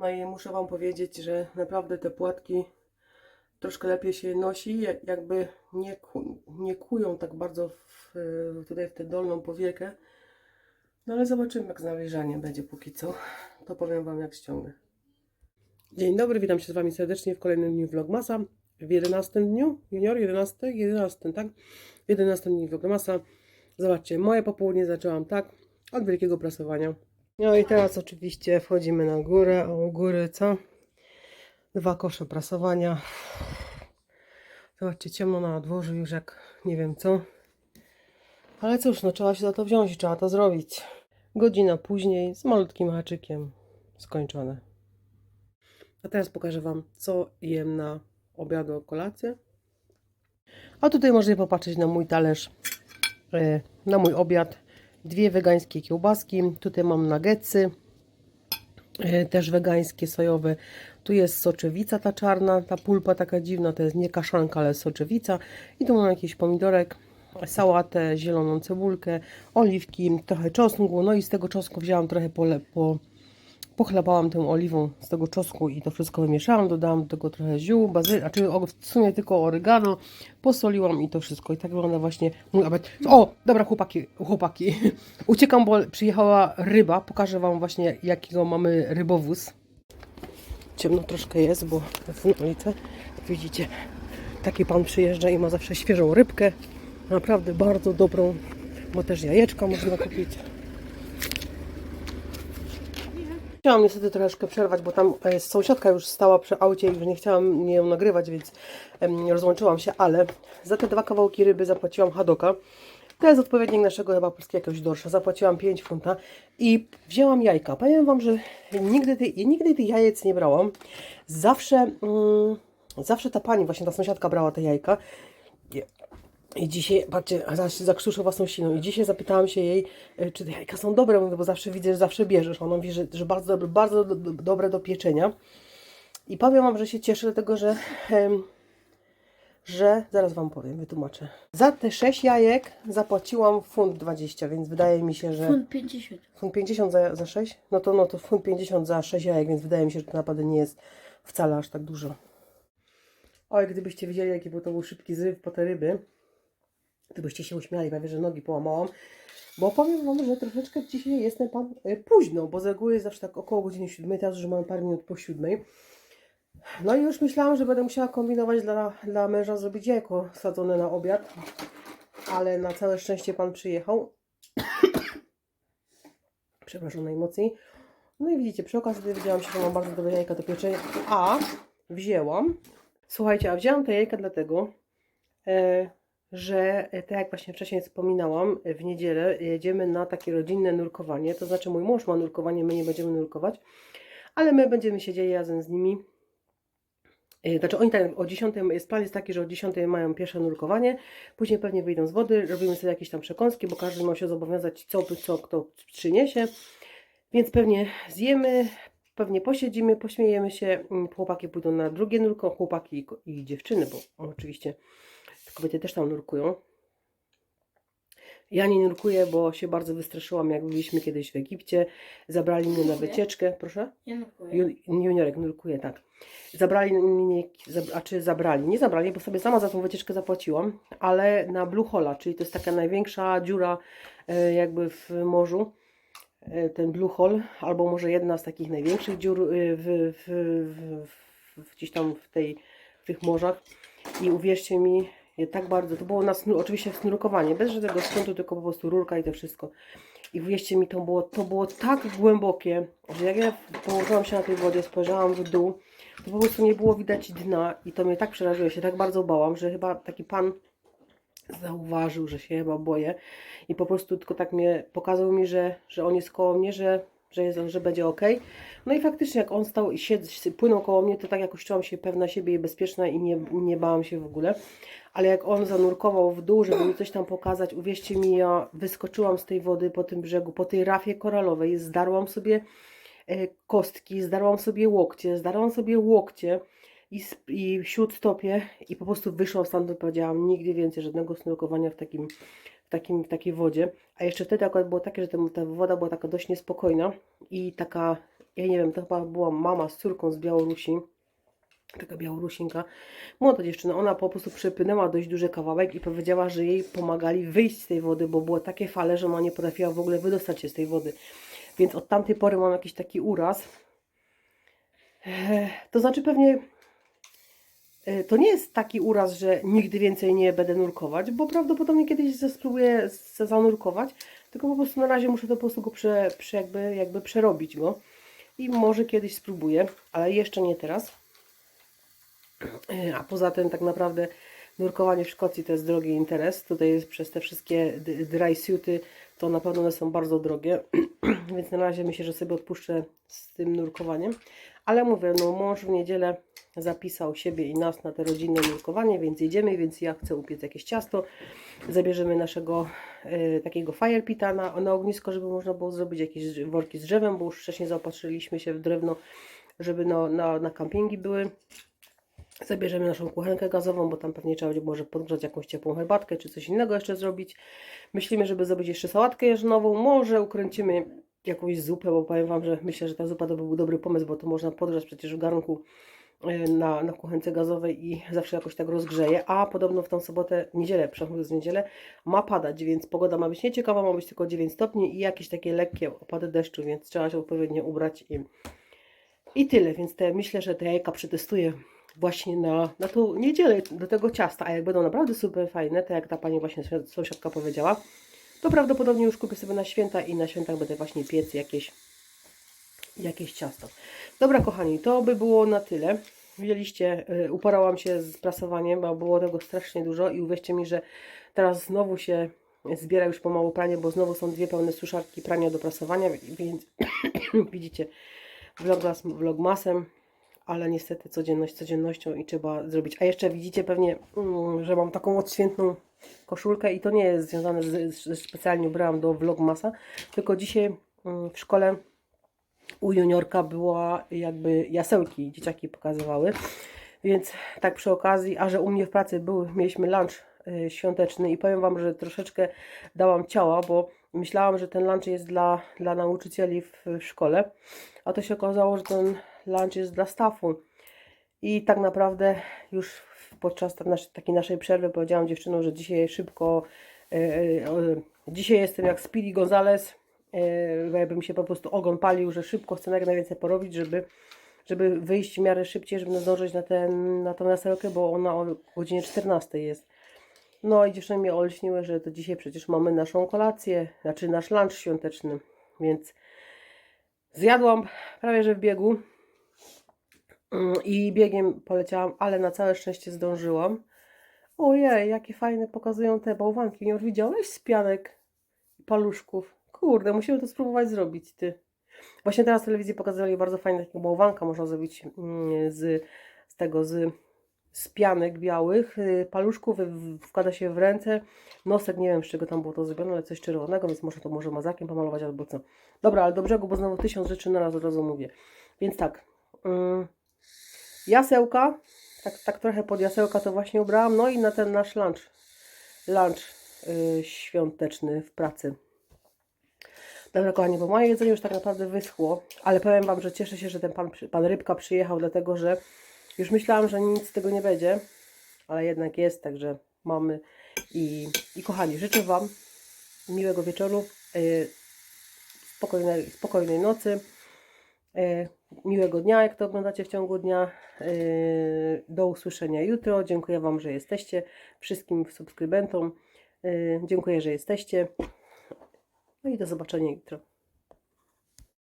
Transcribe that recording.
No i muszę Wam powiedzieć, że naprawdę te płatki troszkę lepiej się nosi, jak- jakby nie, nie kują tak bardzo w, tutaj w tę dolną powiekę. No ale zobaczymy jak z nawilżaniem będzie póki co. To powiem Wam jak ściągnę. Dzień dobry, witam się z Wami serdecznie w kolejnym dniu Vlogmasa. W 11 dniu, junior, 11, 11, tak? W 11 dniu Vlogmasa. Zobaczcie, moje popołudnie zaczęłam tak, od wielkiego prasowania. No i teraz oczywiście wchodzimy na górę, a u góry co? Dwa kosze prasowania. Zobaczcie, ciemno na dworzu już jak nie wiem co. Ale cóż, no trzeba się za to wziąć trzeba to zrobić. Godzina później z malutkim haczykiem skończone. A teraz pokażę Wam, co jem na obiadu, kolację. A tutaj możecie popatrzeć na mój talerz, e, na mój obiad. Dwie wegańskie kiełbaski. Tutaj mam nuggetsy, e, też wegańskie, sojowe. Tu jest soczewica ta czarna, ta pulpa taka dziwna, to jest nie kaszanka, ale soczewica. I tu mam jakiś pomidorek, sałatę, zieloną cebulkę, oliwki, trochę czosnku. No i z tego czosnku wzięłam trochę pole, po, pochlebałam tą oliwą z tego czosnku i to wszystko wymieszałam. Dodałam do tego trochę ziół, bazy, a czy w sumie tylko oregano, posoliłam i to wszystko. I tak wygląda właśnie mój obiad. O, dobra chłopaki, chłopaki. Uciekam, bo przyjechała ryba. Pokażę Wam właśnie jakiego mamy rybowóz. Ciemno troszkę jest, bo w ulicy, jak widzicie, taki pan przyjeżdża i ma zawsze świeżą rybkę. Naprawdę bardzo dobrą, bo też jajeczka można kupić. Chciałam niestety troszeczkę przerwać, bo tam e, sąsiadka już stała przy aucie i już nie chciałam ją nagrywać, więc rozłączyłam się, ale za te dwa kawałki ryby zapłaciłam hadoka. To jest odpowiednik naszego chyba polskiego jakiegoś dorsza. Zapłaciłam 5 funta i wzięłam jajka. Powiem Wam, że nigdy, ty, nigdy tych jajec nie brałam. Zawsze, mm, zawsze ta pani, właśnie ta sąsiadka brała te jajka. I- dzisiaj, patrzcie, zaraz się zakrzuszę własną siną. I dzisiaj zapytałam się jej, e, czy te jajka są dobre, bo zawsze widzę, że zawsze bierzesz. Ona mówi, że, że bardzo, dobre, bardzo do, do, dobre do pieczenia. I powiem Wam, że się cieszę, dlatego że, że zaraz Wam powiem, wytłumaczę. Za te 6 jajek zapłaciłam funt 20, więc wydaje mi się, że... Funt 50. Funt 50 za, za 6? No to, no to funt 50 za 6 jajek, więc wydaje mi się, że to naprawdę nie jest wcale aż tak dużo. Oj, gdybyście wiedzieli, jaki był to był szybki zryw po te ryby, to byście się uśmiali, prawie że nogi połamałam. Bo powiem Wam, że troszeczkę dzisiaj jestem pan e, późno, bo z reguły jest zawsze tak około godziny 7, teraz już mamy parę minut po 7. No i już myślałam, że będę musiała kombinować dla, dla męża zrobić jajko sadzone na obiad, ale na całe szczęście pan przyjechał. Przepraszam najmocniej. No i widzicie, przy okazji dowiedziałam się, że mam bardzo dobre jajka do pieczenia, a wzięłam, słuchajcie, a wzięłam te jajka dlatego, e, że e, tak jak właśnie wcześniej wspominałam, e, w niedzielę jedziemy na takie rodzinne nurkowanie, to znaczy mój mąż ma nurkowanie, my nie będziemy nurkować, ale my będziemy siedzieli razem z nimi. E, Znaczy oni tak o 10, jest plan jest taki, że o 10 mają pierwsze nurkowanie, później pewnie wyjdą z wody, robimy sobie jakieś tam przekąski, bo każdy ma się zobowiązać co, co kto przyniesie. Więc pewnie zjemy, pewnie posiedzimy, pośmiejemy się. mm, Chłopaki pójdą na drugie nurko, chłopaki i i dziewczyny, bo oczywiście kobiety też tam nurkują. Ja nie nurkuję, bo się bardzo wystraszyłam, jak byliśmy kiedyś w Egipcie. Zabrali mnie na wycieczkę, proszę. Ja nurkuję. Ju- Juniorek nurkuje, tak. Zabrali mnie, a czy zabrali? Nie zabrali, bo sobie sama za tą wycieczkę zapłaciłam, ale na Blue Hola, czyli to jest taka największa dziura e, jakby w morzu, e, ten Blue Hole, albo może jedna z takich największych dziur e, w, w, w, w, gdzieś tam w, tej, w tych morzach. I uwierzcie mi, tak bardzo, to było na snu, oczywiście snurkowanie, bez żadnego sprzętu, tylko po prostu rurka i to wszystko. I wierzcie mi, to było, to było tak głębokie, że jak ja położyłam się na tej wodzie, spojrzałam w dół, to po prostu nie było widać dna i to mnie tak przeraziło, się tak bardzo bałam, że chyba taki pan zauważył, że się chyba boję i po prostu tylko tak mnie pokazał mi, że, że on jest koło mnie, że, że, jest, że będzie ok. No i faktycznie jak on stał i siedz, płynął koło mnie, to tak jakoś czułam się pewna siebie i bezpieczna i nie, nie bałam się w ogóle. Ale jak on zanurkował w dół, żeby mi coś tam pokazać, uwierzcie mi, ja wyskoczyłam z tej wody po tym brzegu, po tej rafie koralowej, zdarłam sobie e, kostki, zdarłam sobie łokcie, zdarłam sobie łokcie i, i śródstopie i po prostu wyszłam stamtąd, powiedziałam nigdy więcej żadnego snurkowania w takim, w takim, w takiej wodzie. A jeszcze wtedy akurat było takie, że ta, woda była taka dość niespokojna i taka ja nie wiem, to chyba była mama z córką z Białorusi, taka Białorusinka, młoda dziewczyna, ona po prostu przepłynęła dość duży kawałek i powiedziała, że jej pomagali wyjść z tej wody, bo było takie fale, że ona nie potrafiła w ogóle wydostać się z tej wody. Więc od tamtej pory mam jakiś taki uraz. To znaczy pewnie to nie jest taki uraz, że nigdy więcej nie będę nurkować, bo prawdopodobnie kiedyś spróbuję zanurkować, tylko po prostu na razie muszę to po prostu go prze, prze jakby, jakby przerobić go i może kiedyś spróbuję, ale jeszcze nie teraz. E, A poza tym tak naprawdę nurkowanie w Szkocji to jest drogi interes. Tutaj jest przez te wszystkie dry suity to na pewno one są bardzo drogie, więc na razie myślę, że sobie odpuszczę z tym nurkowaniem. Ale mówię, no mąż w niedzielę zapisał siebie i nas na te rodzinne nurkowanie, więc jedziemy, więc ja chcę upiec jakieś ciasto. Zabierzemy naszego e, takiego fire pita na, ognisko, żeby można było zrobić jakieś worki z drzewem, bo już wcześniej zaopatrzyliśmy się w drewno, żeby no, na, na kampingi były. Zabierzemy naszą kuchenkę gazową, bo tam pewnie trzeba będzie może podgrzać jakąś ciepłą herbatkę, czy coś innego jeszcze zrobić. Myślimy, żeby zrobić jeszcze sałatkę jarzynową. Może ukręcimy jakąś zupę, bo powiem Wam, że myślę, że ta zupa to był dobry pomysł, bo to można podgrzać przecież w garnku na, na kuchence gazowej i zawsze jakoś tak rozgrzeje. A podobno w tą sobotę, niedzielę, przechodzę z niedzielę, ma padać, więc pogoda ma być nieciekawa, ma być tylko 9 stopni i jakieś takie lekkie opady deszczu, więc trzeba się odpowiednio ubrać i, i tyle. Więc te, myślę, że te jajka przetestuję właśnie na, na tą niedzielę do tego ciasta, a jak będą naprawdę super fajne, tak jak ta pani właśnie sąsiad- sąsiadka powiedziała, to prawdopodobnie już kupię sobie na święta i na świętach będę właśnie piec jakieś, jakieś ciasto. Dobra kochani, to by było na tyle. Widzieliście, y, uporałam się z prasowaniem, bo było tego strasznie dużo i uwierzcie mi, że teraz znowu się zbiera już pomału pranie, bo znowu są dwie pełne suszarki prania do prasowania, więc widzicie, vlogmas vlogmasem, ale niestety codzienność codziennością i trzeba zrobić. A jeszcze widzicie pewnie, mm, że mam taką odświętną koszulkę i to nie jest związane z, z specjalnie ubrałam do vlogmasa, tylko dzisiaj mm, w szkole u juniorka była jakby jasełki, dzieciaki pokazywały. Więc tak przy okazji, a że u mnie w pracy był, mieliśmy lunch y, świąteczny i powiem Wam, że troszeczkę dałam ciała, bo myślałam, że ten lunch jest dla, dla nauczycieli w, szkole, a to się okazało, że ten lunch jest dla staffu. I tak naprawdę już podczas takiej naszej przerwy powiedziałam dziewczynom, że dzisiaj szybko, e, e, dzisiaj jestem jak Speedy Gonzales, jakby mi się po prostu ogon palił, że szybko chcę jak najwięcej porobić, żeby, żeby wyjść w miarę szybciej, żeby zdążyć na, ten, na tą naselkę, bo ona o godzinie 14 jest. No i dziewczyny mnie olśniły, że to dzisiaj przecież mamy naszą kolację, znaczy nasz lunch świąteczny, więc zjadłam prawie że w biegu. I biegiem poleciałam, ale na całe szczęście zdążyłam. Ojej, jakie fajne pokazują te bałwanki. Nie widziałeś z pianek i paluszków? Kurde, musimy to spróbować zrobić, ty. Właśnie teraz w telewizji pokazywali bardzo fajne takiego bałwanka, można zrobić mm, z, z tego, z, z pianek białych, y, paluszków, w- wkłada się w ręce, nosek, nie wiem z czego tam było to zrobione, ale coś czerwonego, więc może to może mazakiem pomalować albo co. Dobra, ale do brzegu, bo znowu tysiąc rzeczy na raz od razu mówię. Więc tak, mm, jasełka, tak, tak trochę pod jasełka to właśnie ubrałam, no i na ten nasz lunch, lunch y, świąteczny w pracy. Dobra, kochani, bo moje jedzenie już tak naprawdę wyschło, ale powiem Wam, że cieszę się, że ten pan, pan Rybka przyjechał, dlatego że już myślałam, że nic z tego nie będzie, ale jednak jest, także mamy. I, i kochani, życzę Wam miłego wieczoru, y, spokojnej, spokojnej nocy, y, miłego dnia, jak to oglądacie w ciągu dnia. y, Do usłyszenia jutro. Dziękuję Wam, że jesteście, wszystkim subskrybentom. y, Dziękuję, że jesteście. No i do zobaczenia jutro.